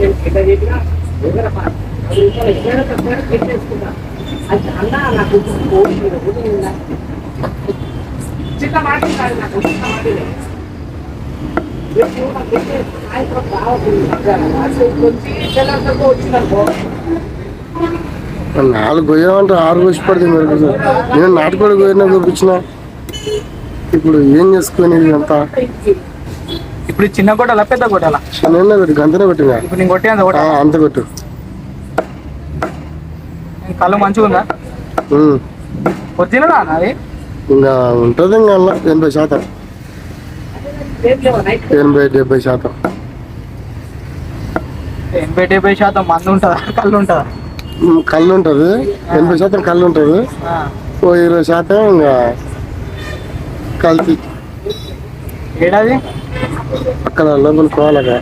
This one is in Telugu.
నేను చెప్పినా అది అన్న నాకు ఉందా? చిన్న మాట కాదు నాకు చిన్న సాయంత్రం తెల్లారితో వచ్చిందనుకో నాలుగు గొయ్యమంటే ఆరు కోసి పడుతుంది మరి నేను నాటుకోడి గొయ్యన చూపించిన ఇప్పుడు ఏం చేసుకునేది అంతా? ఇప్పుడు చిన్న గొడ్డలా పెద్ద గొడ్డలా కొట్టి గంతనే కొట్టినా ఇప్పుడు నేను కొట్టే అంత కొట్ట అంత కొట్టు. కళ్ళు మంచిగా ఉందా? అది ఇంకా ఉంటుంది ఇంకా ఎనభై శాతం. ఎనభై డెబ్బై శాతం. ఎనభై డెబ్బై శాతం మంది ఉంటుందా? కళ్ళు ఉంటుందా? కళ్ళు ఉంటుంది. ఎనభై శాతం కళ్ళు ఉంటుంది. ఓ ఇరవై శాతం ఇంకా కల్తీ. ఏడాది? అక్కడ లోపల కోవాలగా